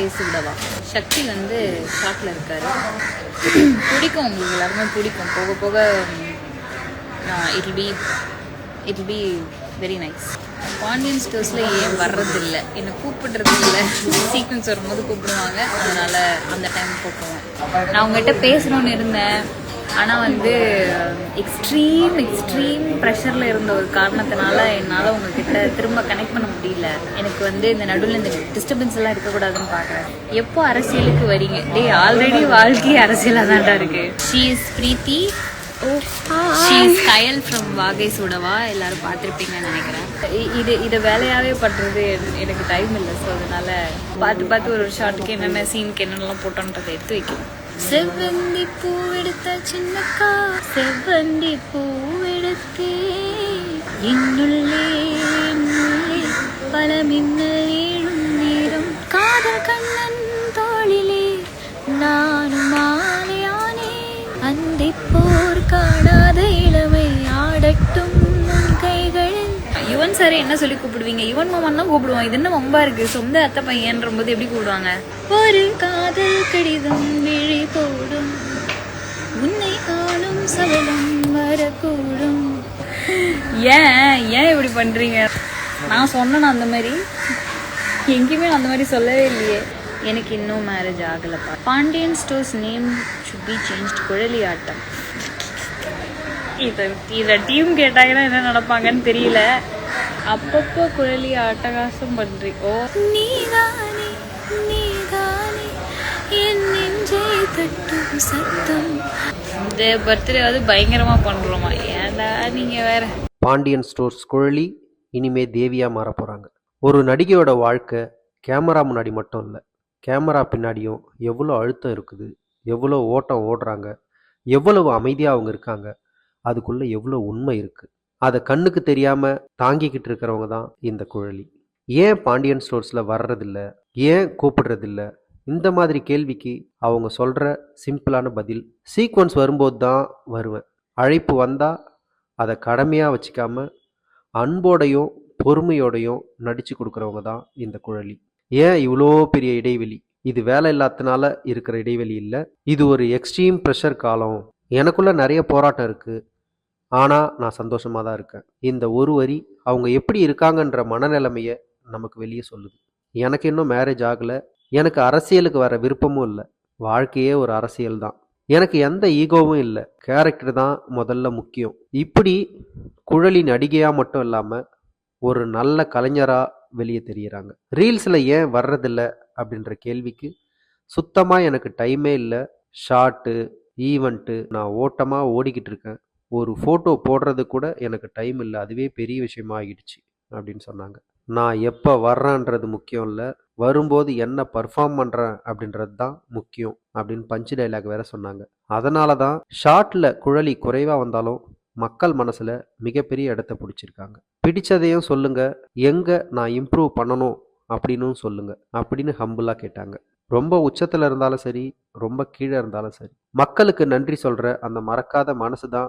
பேசி விடவா சக்தி வந்து ஷாக்கில் இருக்காரு. பிடிக்கும் உங்களுக்கு எல்லாருமே பிடிக்கும். போக போக it be it be very nice Pandian ஸ்டோர்ஸில் ஏன் வர்றதில்ல? என்னை கூப்பிடுறது இல்லை சீக்வன்ஸ் வரும்போது கூப்பிடுவாங்க. அதனால அந்த டைம் கூப்பிடுவேன் நான் உங்கள்கிட்ட பேசணும்னு இருந்தேன். ஆனால் வந்து எக்ஸ்ட்ரீம் எக்ஸ்ட்ரீம் ப்ரெஷரில் இருந்த ஒரு காரணத்தினால என்னால் உங்ககிட்ட திரும்ப கனெக்ட் பண்ண முடியல. எனக்கு வந்து இந்த நடுவில் இந்த டிஸ்டர்பன்ஸ் எல்லாம் இருக்கக்கூடாதுன்னு பார்க்குறேன் எப்போ அரசியலுக்கு வரீங்க? டேய் ஆல்ரெடி வாழ்க்கை அரசியலாக தான்டா இருக்கு she is Preethi she is Kayal from Vaagai Sudava எல்லாரும் பார்த்துருப்பீங்கன்னு நினைக்கிறேன். இது இதை வேலையாகவே பண்ணுறது எனக்கு டைம் இல்லை. ஸோ அதனால பார்த்து பார்த்து ஒரு ஷார்ட்டுக்கு என்னென்ன சீனுக்கு என்னென்னலாம் போட்டோன்றதை எடுத்து வைக்கணும் செவ்வந்தி பூவெடுத்த சின்னக்கா செவ்வந்தி பூவெடுத்தே என்னுள்ளே என்னுள்ளே பல மின்னல் ஏழும் நேரம் காதல் கண்ணன் தோளிலே நானும் மாலையானே அந்தி போர் காணாத யுவன் சார் என்ன சொல்லி கூப்பிடுவீங்க? யுவன் மாமன் தான் கூப்பிடுவோம். இது என்ன வம்பா இருக்கு? சொந்த அத்தை பையன்ற போது எப்படி கூப்பிடுவாங்க? ஒரு காதல் கடிதம் விழி போடும். உன்னை காணும் சபலம் வரக்கூடும். ஏன்? ஏன் இப்படி பண்றீங்க? நான் சொன்னேன் அந்த மாதிரி? எங்கேயுமே அந்த மாதிரி சொல்லவே இல்லையே. எனக்கு இன்னும் marriage ஆகலப்பா. Pandian stores name should be change Kuzhali ஆட்டம் இதை இதை டீம் கேட்டாங்கன்னா என்ன நடப்பாங்கன்னு தெரியல. அப்பப்போ குழலி அட்டகாசம் பண்றி ஓ. நீதானே நீதானே என் நெஞ்சை தட்டும் சத்தம். இந்த பர்த்டே வந்து பயங்கரமா பண்றோமா? ஏன்டா நீங்க வேற? பாண்டியன் ஸ்டோர்ஸ் குழலி இனிமே தேவியா மாற போறாங்க. ஒரு நடிகையோட வாழ்க்கை கேமரா முன்னாடி மட்டும் இல்லை. கேமரா பின்னாடியும் எவ்வளோ அழுத்தம் இருக்குது எவ்வளோ ஓட்டம் ஓடுறாங்க எவ்வளவு அமைதியாக அவங்க இருக்காங்க அதுக்குள்ள எவ்வளோ உண்மை இருக்கு. அதை கண்ணுக்கு தெரியாமல் தாங்கிக்கிட்டு இருக்கிறவங்க தான் இந்த குழலி. ஏன் பாண்டியன் ஸ்டோர்ஸில் வர்றதில்ல? ஏன் கூப்பிடுறதில்ல? இந்த மாதிரி கேள்விக்கு அவங்க சொல்கிற சிம்பிளான பதில் சீக்வன்ஸ் வரும்போது தான் வருவேன். அழைப்பு வந்தால் அதை கடமையாக வச்சுக்காம அன்போடையும் பொறுமையோடையும் நடித்து கொடுக்குறவங்க தான் இந்த குழலி. ஏன் இவ்வளோ பெரிய இடைவெளி? இது வேலை இல்லாதனால இருக்கிற இடைவெளி இல்லை. இது ஒரு எக்ஸ்ட்ரீம் ப்ரெஷர் காலம். எனக்குள்ளே நிறைய போராட்டம் இருக்குது ஆனால் நான் சந்தோஷமாக தான் இருக்கேன். இந்த ஒரு வரி அவங்க எப்படி இருக்காங்கன்ற மனநிலைமையை நமக்கு வெளியே சொல்லுது. எனக்கு இன்னும் மேரேஜ் ஆகலை. எனக்கு அரசியலுக்கு வர விருப்பமும் இல்லை. வாழ்க்கையே ஒரு அரசியல் தான். எனக்கு எந்த ஈகோவும் இல்லை. கேரக்டர் தான் முதல்ல முக்கியம். இப்படி குழலி நடிகையாக மட்டும் இல்லாமல் ஒரு நல்ல கலைஞராக வெளியே தெரிகிறாங்க ரீல்ஸில் ஏன் வர்றதில்ல அப்படின்ற கேள்விக்கு சுத்தமாக எனக்கு டைமே இல்லை. ஷார்ட்டு ஈவெண்ட்டு நான் ஓட்டமாக ஓடிக்கிட்டு இருக்கேன். ஒரு ஃபோட்டோ போடுறது கூட எனக்கு டைம் இல்லை. அதுவே பெரிய விஷயமா ஆகிடுச்சு அப்படின்னு சொன்னாங்க. நான் எப்போ வர்றேன்றது முக்கியம் இல்லை. வரும்போது என்ன பர்ஃபார்ம் பண்ணுறேன் அப்படின்றது தான் முக்கியம் அப்படின்னு பஞ்சு டைலாக் வேற சொன்னாங்க. அதனால தான் ஷார்ட்டில் குழலி குறைவாக வந்தாலும் மக்கள் மனசில் மிகப்பெரிய இடத்த பிடிச்சிருக்காங்க. பிடிச்சதையும் சொல்லுங்க. எங்கே நான் இம்ப்ரூவ் பண்ணணும் அப்படின்னும் சொல்லுங்க அப்படின்னு ஹம்புலாக கேட்டாங்க. ரொம்ப உச்சத்தில் இருந்தாலும் சரி ரொம்ப கீழே இருந்தாலும் சரி. மக்களுக்கு நன்றி சொல்கிற அந்த மறக்காத மனசு தான்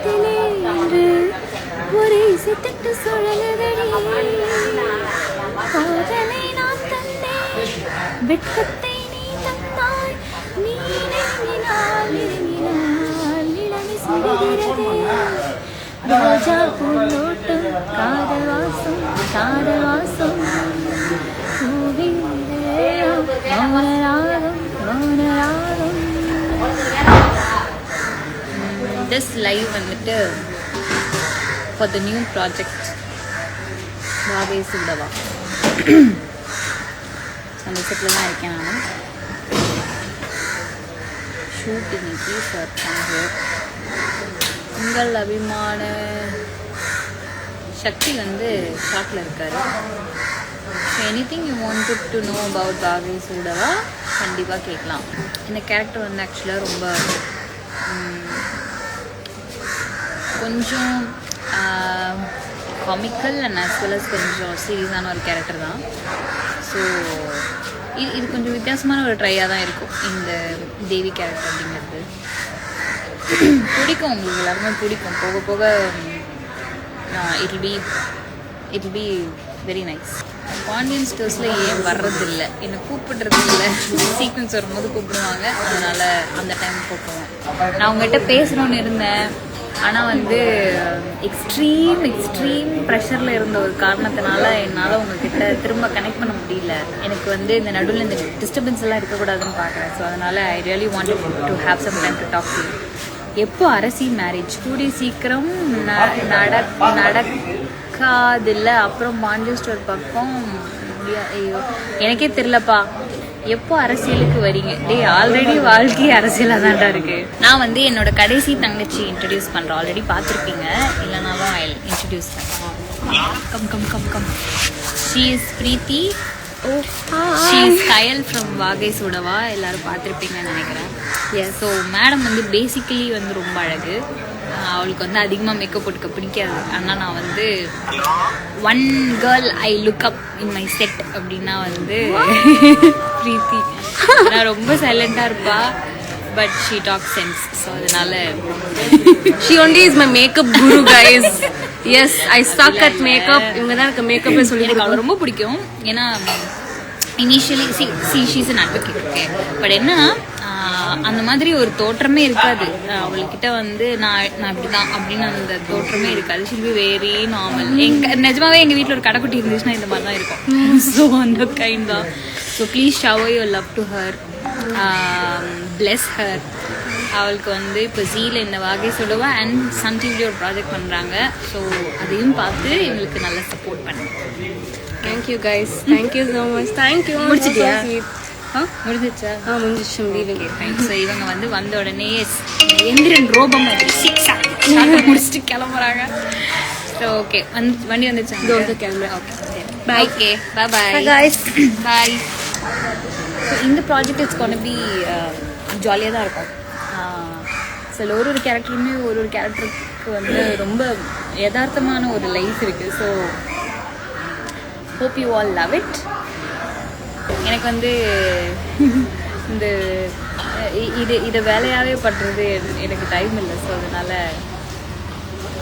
இதயத்திலே இன்று ஒரு இசைத்தட்டு சுழலுதடி. காதலை நான் தந்தேன், வெட்கத்தை நீ தந்தாய். நீ நெருங்கினால், நெருங்கினால் இளமை சுடுகிறது ரோஜா பூந்தோட்டம் காதல் வாசம் காதல் வாசம் ஃபஸ்ட் லைவ் வந்துட்டு ஃபார் த நியூ ப்ராஜெக்ட் பாபே சுடவா அந்த செட்டில் தான் இருக்கேன் நான். ஷூட் இன்னைக்கு சார் உங்கள் அபிமான சக்தி வந்து ஷார்ட்டில் இருக்காரு. So anything you want to know about Vaagai Sudava கண்டிப்பாக கேட்கலாம். இந்த கேரக்டர் வந்து ஆக்சுவலாக ரொம்ப ம், கொஞ்சம் comical and as well as கொஞ்சம் சீரியஸான ஒரு கேரக்டர் தான். ஸோ இது இது கொஞ்சம் வித்தியாசமான ஒரு ட்ரையாக தான் இருக்கும் இந்த தேவி கேரக்டர் அப்படிங்கிறது. பிடிக்கும் உங்களுக்கு எல்லாருமே பிடிக்கும். போக போக it be it be very nice Pandian ஸ்டோர்ஸில் ஏன் வர்றதில்லை? என்னை கூப்பிடுறது இல்லை சீக்வன்ஸ் வரும்போது கூப்பிடுவாங்க. அதனால் அந்த டைம் கூப்பிடுவோம். நான் உங்கள்கிட்ட பேசுகிறோன்னு இருந்தேன். ஆனால் வந்து எக்ஸ்ட்ரீம் எக்ஸ்ட்ரீம் ப்ரெஷரில் இருந்த ஒரு காரணத்தினால என்னால் உங்ககிட்ட திரும்ப கனெக்ட் பண்ண முடியல. எனக்கு வந்து இந்த நடுவில் இந்த டிஸ்டர்பன்ஸ் எல்லாம் இருக்கக்கூடாதுன்னு பார்க்குறேன் ஸோ அதனால் I really want to have some time to talk to எப்போ அரசி மேரேஜ் கூடி சீக்கிரம் ந- நடக்காதில்ல. அப்புறம் பாண்டிய ஸ்டோர் பக்கம் ஐயோ எனக்கே தெரிலப்பா எப்போ அரசியலுக்கு வரீங்க? டேய் ஆல்ரெடி வாழ்க்கை அரசியலாக தான்டா இருக்கு. நான் வந்து என்னோட கடைசி தங்கச்சி இன்ட்ரடியூஸ் பண்ணுறேன் ஆல்ரெடி பார்த்துருப்பீங்க. இல்லைனாலும் I introduce come come come come she is Preethi oh she is Kayal from Vaagai Sooda Vaa எல்லாரும் பார்த்துருப்பீங்கன்னு நினைக்கிறேன். ஸோ மேடம் வந்து பேசிக்கலி வந்து ரொம்ப அழகு. அவளுக்கு வந்து அதிகமாக மேக்கப் போட்டுக்க பிடிக்காது. ஆனால் நான் வந்து one girl I look up in my set அப்படின்னா வந்து பிரீத்தி நான் ரொம்ப சைலண்டாக இருப்பா but she talk sense so அதனால she only is my makeup guru guys yes I stuck at makeup இவங்க தான் எனக்கு மேக்கப் சொல்லி எனக்கு ரொம்ப பிடிக்கும். ஏன்னா initially she she she's an advocate okay but ah, அந்த மாதிரி ஒரு தோற்றமே இருக்காது. அவள்கிட்ட வந்து நான் நான் இப்படி தான் அப்படின்னு அந்த தோற்றமே இருக்காது. ஷில் வெரி நார்மல் எங்க நிஜமாவே எங்கள் வீட்டில் ஒரு கடைக்குட்டி இருந்துச்சுன்னா இந்த மாதிரி தான் இருக்கும். ஸோ அந்த கைண்ட் தான். So please shower your love to her bless her அவளுக்கு வந்து இப்போ ஜீல இந்த வாகை சொல்லுவா அண்ட் சன் டிவில ஒரு ப்ராஜெக்ட் பண்ணுறாங்க ஸோ அதையும் பார்த்து எங்களுக்கு நல்லா சப்போர்ட் பண்ணுங்க thank you guys thank you so much thank you முடிச்சிட்டியா? முடிஞ்சிச்சா? ஆ முடிஞ்சிச்சு முடியல ஸோ இவங்க வந்து வந்த உடனே எந்திரன் ரோபம் மாதிரி சிக்ஸா முடிச்சுட்டு கிளம்புறாங்க. ஸோ ஓகே வந்து வண்டி வந்துச்சு கிளம்புறேன். Okay Bye. Okay bye bye. Bye so இந்த ப்ராஜெக்ட் இட்ஸ் கொண்டு பி ஜாலியாக தான் இருக்கும். சில ஒரு ஒரு கேரக்டருமே ஒரு ஒரு கேரக்டருக்கு வந்து ரொம்ப யதார்த்தமான ஒரு லைஃப் இருக்குது so hope you all love it எனக்கு வந்து இந்த இது இதை வேலையாகவே பண்ணுறது எனக்கு டைம் இல்லை ஸோ அதனால்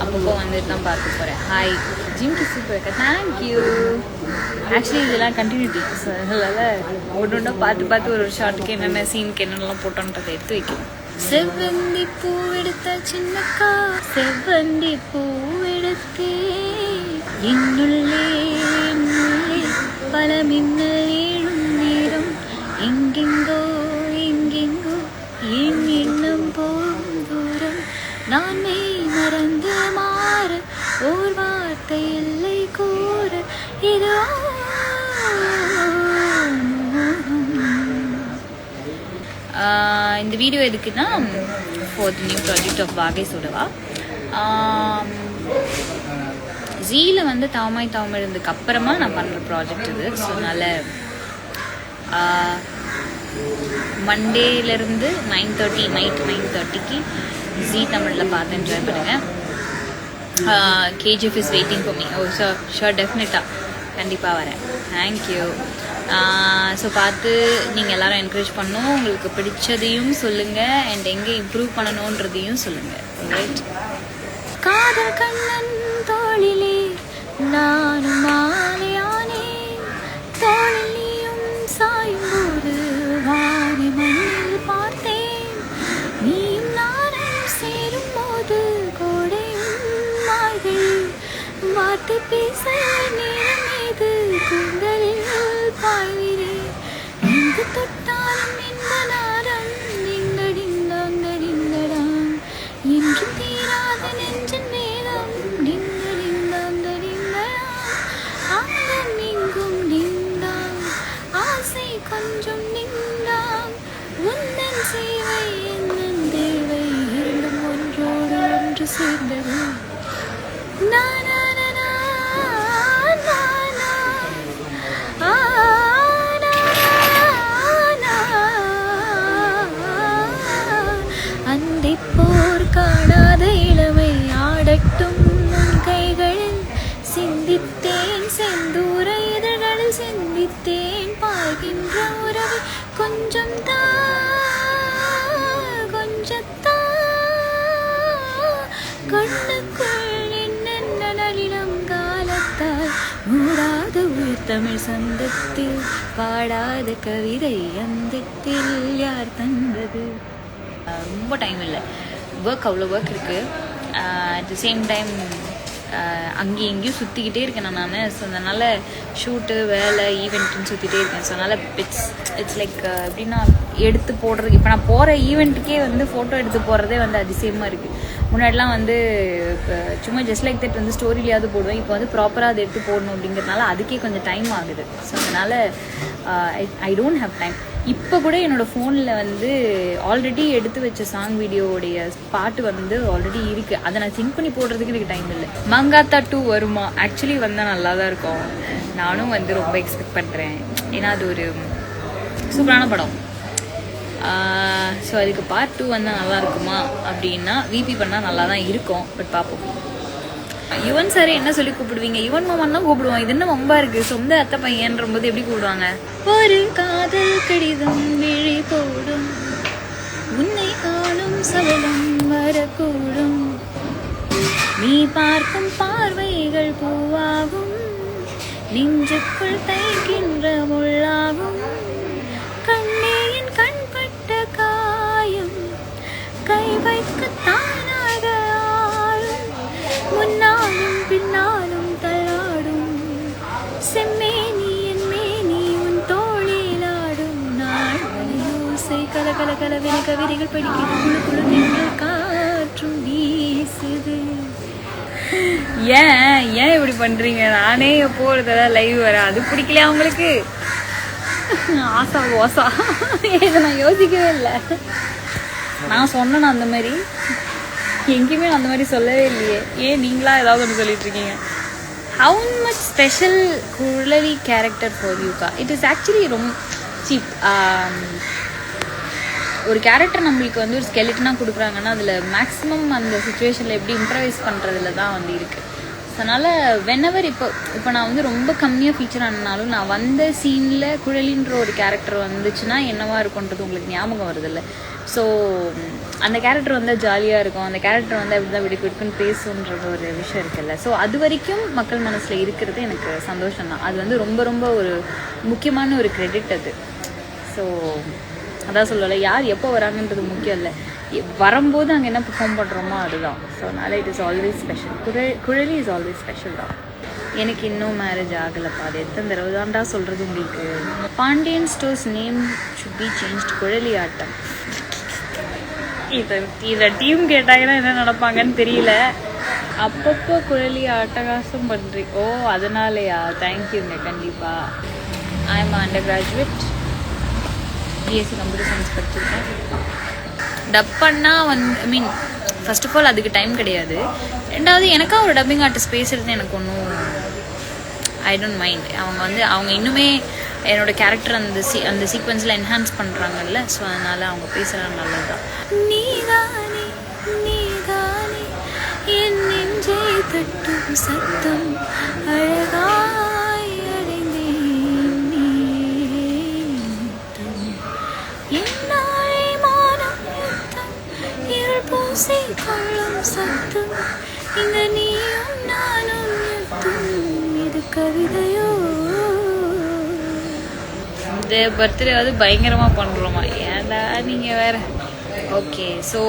அப்பப்போ வந்துட்டு தான் பார்க்க போகிறேன் ஹாய் ஜிம்கி சூப்பர் இருக்கா தேங்க்யூ ஆக்சுவலி இதெல்லாம் கண்டினியூட்டி ஸோ அதனால் ஒன்று ஒன்றா பார்த்து பார்த்து ஒரு ஒரு ஷார்ட்டுக்கு என்னென்ன சீனுக்கு என்னென்னலாம் போட்டோன்றதை எடுத்து வைக்கணும் செவ்வந்தி பூவெடுத்த சின்னக்கா செவ்வந்தி பூவெடுத்தே என்னுள்ளே என்னுள்ளே பல மின்னல் எங்கெங்கோ எங்கெங்கோ என் எண்ணம் போகும் தூரம். நான் மெய் மறந்து மாற ஓர் வார்த்தை இல்லை கூற. இதோ இந்த வீடியோ எதுக்குன்னா ஃபோர்த் நியூ ப்ராஜெக்ட் ஆஃப் வாகை சுடவா ஜீல வந்து தாமாய் தாம இருந்ததுக்கு அப்புறமா நான் பண்ணுற ப்ராஜெக்ட் இது. ஸோ அதனால் மண்டேலேருந்து நைன் தேர்ட்டி நைட் நைன் தேர்ட்டிக்கு ஜி தமிழில் பார்த்து என்ஜாய் பண்ணுங்கள் KGF is waiting for me oh sure sure டெஃபினட்டாக கண்டிப்பாக வரேன். தேங்க்யூ ஸோ பார்த்து நீங்கள் எல்லாரும் என்கரேஜ் பண்ணணும் உங்களுக்கு பிடிச்சதையும் சொல்லுங்கள் அண்ட் எங்கே இம்ப்ரூவ் பண்ணணுன்றதையும் சொல்லுங்கள் ரைட் காதல் கண்ணன் தோழிலே நானும் மாலையானே. தோழில் வாரி மண்ணில் பார்த்தேன். நீயும் நானும் சேரும் போது கோடையும் மாய்கள் வார்த்தை பேச நேரம் கூந்தலில் எங்கு மூடாத உயிர் தமிழ் சந்தத்தில் பாடாத கவிதை அந்தத்தில் யார் தந்தது? ரொம்ப டைம் இல்லை. ஒர்க் அவ்வளோ ஒர்க் இருக்குது அட் த சேம் டைம் அங்கேயும் இங்கேயும் சுற்றிக்கிட்டே இருக்கேன் நான் ஸோ அதனால் ஷூட்டு வேலை ஈவெண்ட்டுன்னு சுற்றிட்டே இருக்கேன். ஸோ அதனால் இட்ஸ் இட்ஸ் லைக் எப்படின்னா எடுத்து போடுறது. இப்போ நான் போகிற ஈவெண்ட்டுக்கே வந்து ஃபோட்டோ எடுத்து போடுறதே வந்து அதிசயமாக இருக்குது முன்னாடிலாம் வந்து இப்போ சும்மா ஜஸ்ட் லைக் தட் வந்து ஸ்டோரிலையாவது போடுவேன். இப்போ வந்து ப்ராப்பராக அதை எடுத்து போடணும் அப்படிங்கிறதுனால அதுக்கே கொஞ்சம் டைம் ஆகுது. ஸோ அதனால் ஐ டோன்ட் ஹாவ் டைம் இப்போ கூட என்னோடய ஃபோனில் வந்து ஆல்ரெடி எடுத்து வச்ச சாங் வீடியோவுடைய பாட்டு வந்து ஆல்ரெடி இருக்குது அதை நான் சிங்க் பண்ணி போடுறதுக்கு எனக்கு டைம் இல்லை. மங்காத்தா டூ வருமா? ஆக்சுவலி வந்தால் நல்லா தான் இருக்கும். நானும் வந்து ரொம்ப எக்ஸ்பெக்ட் பண்ணுறேன் ஏன்னா அது ஒரு சூப்பரான படம். ஸோ அதுக்கு பார்ட் டூ வந்தால் நல்லா இருக்குமா? அப்படின்னா விபி பண்ணால் நல்லா தான் இருக்கும். பட் பார்ப்போம் யுவன் சார் என்ன சொல்லி கூப்பிடுவீங்க? யுவன் மாமன் தான் கூப்பிடுவோம். இது என்ன மம்பா இருக்கு? சொந்த அத்தை பையன்ற போது எப்படி கூப்பிடுவாங்க? ஒரு காதல் கடிதம் விழி போடும். உன்னை காணும் சபலம் வரக்கூடும். நீ பார்க்கும் பார்வைகள் பூவாகும். நெஞ்சுக்குள் தைக்கின்ற முள்ளாகும் கவிதைகள் படிக்கிறது. குழு குழு நின்று காற்றும் வீசுது. ஏன் ஏன் இப்படி பண்றீங்க? நானே எப்போ ஒரு தடவை லைவ் வரேன்? அது பிடிக்கலையா அவங்களுக்கு ஆசா ஓசா. இதை நான் யோசிக்கவே இல்லை. நான் சொன்னேன் அந்த மாதிரி. எங்கேயுமே நான் அந்த மாதிரி சொல்லவே இல்லையே. ஏன் நீங்களா ஏதாவது ஒன்று சொல்லிட்டு இருக்கீங்க? How much special Kuzhali character for யூகா it is actually ரொம்ப சீப் ஒரு கேரக்டர் நம்மளுக்கு வந்து ஒரு ஸ்கெலிட்டனாக கொடுக்குறாங்கன்னா அதில் மேக்ஸிமம் அந்த சுச்சுவேஷனில் எப்படி இம்ப்ரவைஸ் பண்ணுறதுல தான் வந்து இருக்குது அதனால் வெனவர் இப்போ இப்போ நான் வந்து ரொம்ப கம்மியாக ஃபீச்சர் ஆனாலும் நான் வந்த சீனில் குழலின்ற ஒரு கேரக்டர் வந்துச்சுன்னா என்னவா இருக்கும்ன்றது உங்களுக்கு ஞாபகம் வருதில்ல. ஸோ அந்த கேரக்டர் வந்து ஜாலியாக இருக்கும். அந்த கேரக்டர் வந்து அப்படி தான் விடுக்கு விடுக்குன்னு பேசுன்ற ஒரு விஷயம் இருக்குல்ல. ஸோ அது வரைக்கும் மக்கள் மனசில் இருக்கிறது எனக்கு சந்தோஷம் தான் அது வந்து ரொம்ப ரொம்ப ஒரு முக்கியமான ஒரு கிரெடிட் அது. ஸோ அதான் சொல்லலை யார் எப்போ வராங்கன்றது முக்கியம் இல்லை. வரும்போது அங்கே என்ன பெர்ஃபார்ம் பண்ணுறோமோ அதுதான். ஸோ அதனால் இட் இஸ் ஆல்வேஸ் ஸ்பெஷல் குழல் குழலி இஸ் ஆல்வேஸ் ஸ்பெஷல் தான். எனக்கு இன்னும் மேரேஜ் ஆகலைப்பா. அது எத்தனை தடவை தான்டா சொல்கிறது உங்களுக்கு? Pandian stores name should be change Kuzhali ஆட்டம். இதை இதை டீம் கேட்டாங்கன்னா என்ன நடப்பாங்கன்னு தெரியல. அப்பப்போ குழலி அட்டகாசம் பண்ணுறீ ஓ அதனாலயா? தேங்க்யூங்க கண்டிப்பாக I am undergraduate BSc computer science படிச்சிருக்கேன். டப் பண்ணால் வந்து I mean first of all அதுக்கு டைம் கிடையாது. ரெண்டாவது எனக்காக ஒரு டப்பிங் ஆர்டிஸ்ட் பேசுறது எனக்கு ஒன்றும் ஐ டோன்ட் மைண்ட் அவங்க வந்து அவங்க இன்னுமே என்னோட கேரக்டர் அந்த சீ அந்த சீக்வன்ஸில் என்ஹான்ஸ் பண்ணுறாங்கல்ல ஸோ அதனால் அவங்க பேசுகிறது நல்லது தான் நீதானே நீதானே என் நெஞ்சை தட்டும் சத்தம் அழகா ஓசை பூசி சத்தம். இந்த நீயும் நானும் இது கவிதையோ? இந்த பர்த்டே வந்து பயங்கரமாக பண்ணுறோமா ஏன்டா நீங்கள் வேற? Okay so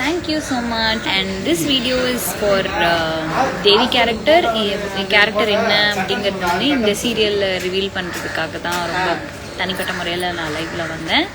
thank you so much and this video is for Devi character character என்ன அப்படிங்கிறது வந்து இந்த சீரியலில் ரிவீல் பண்ணுறதுக்காக தான் ரொம்ப தனிப்பட்ட முறையில் நான் லைவில் வந்தேன்.